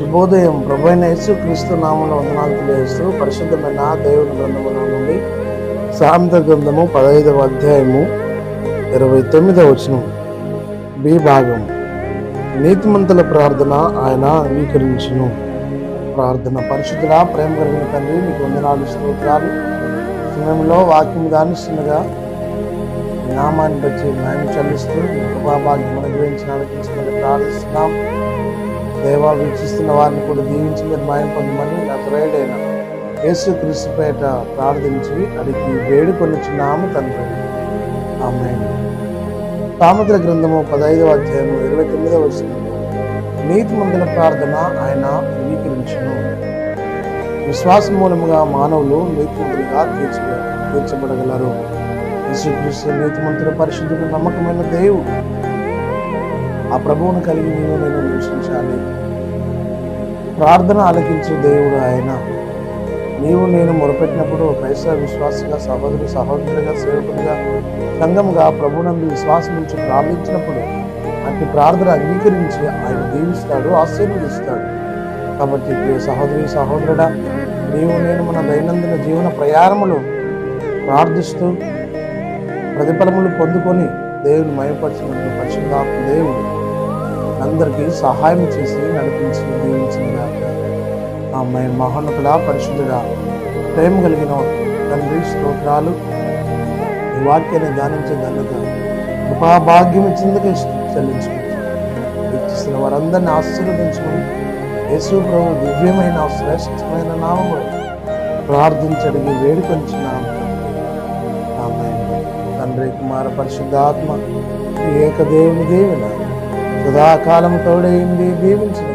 శుభోదయం. ప్రభు అయిన యేసు క్రీస్తు నామంలో వందనాలు తెలియజేస్తూ పరిశుద్ధమైన దేవుని గ్రంథముల నుండి సాంత గ్రంథము పదహైదవ అధ్యాయము ఇరవై తొమ్మిదవ వచనం. బి భాగం. నీతిమంతుల ప్రార్థన ఆయన అంగీకరించును. ప్రార్థన పరిశుద్ధుల ప్రేమ కలిగిన తండ్రి మీకు వందనాలు స్తోత్రాలు. సమయంలో వాక్యం గానిస్తుండగా నామాన్ని బట్టి న్యాయం చెల్లిస్తూ మీ కృపాభాగ్యం అనుగ్రహించిన ప్రార్థిస్తున్నాం. దేవా వీక్షిస్తున్న వారిని కూడా దీవించి మీరు మాయం పొందమని నజరేడైన యేసు క్రీస్తుపేట ప్రార్థించి అడిగి వేడుకొనిచున్నాము తండ్రి. ఆమె తామద్ర గ్రంథము పదహైదవ అధ్యాయము ఇరవై తొమ్మిదవ వచనం నీతి మందుల ప్రార్థన ఆయన అంగీకరించును. విశ్వాసం మూలముగా మానవులు నీతిమంతులుగా తీర్చ తీర్చబడగలరు. యేసుక్రీస్తు నీతిమంతుల పరిశుద్ధుడు నమ్మకమైన దేవుడు. ఆ ప్రభువును కలిగి నేను నేను నివసించాలి. ప్రార్థన ఆలకించే దేవుడు ఆయన. నీవు నేను మొరపెట్టినప్పుడు క్రైస్తవ విశ్వాసగా సహోదరు సహోదరుడిగా సేవకుడిగా సంఘముగా ప్రభునందు విశ్వాసం నుంచి ప్రార్థించినప్పుడు అతి ప్రార్థన అంగీకరించి ఆయన దీవిస్తాడు ఆశీర్వదిస్తాడు. కాబట్టి ప్రియ సహోదరి సహోదరుడా నీవు నేను మన దైనందిన జీవన ప్రయాణములు ప్రార్థిస్తూ ప్రతిఫలములు పొందుకొని దేవుని మయపరిచినట్టు పరిశుద్ధాత్మ దేవుడు అందరికీ సహాయం చేసి నడిపించింది ఆమె మహోన్నతుడా పరిశుద్ధుడా ప్రేమ కలిగిన తండ్రి స్తోత్రాలు ఈ వాక్యాన్ని ధ్యానించే కృపాభాగ్యం ఇచ్చిందుకు చెల్లించుకుంటాం వీక్షిస్తున్న వారందరిని ఆశీర్వదించుకుని యేసు ప్రభు దివ్యమైన శ్రేష్టమైన నామము ప్రార్థించడిగి వేడుకొంచున్నాం. తండ్రి కుమార పరిశుద్ధాత్మ ఈ ఏక దేవుని దేవున సదాకాలం తోడైంది దీవించిన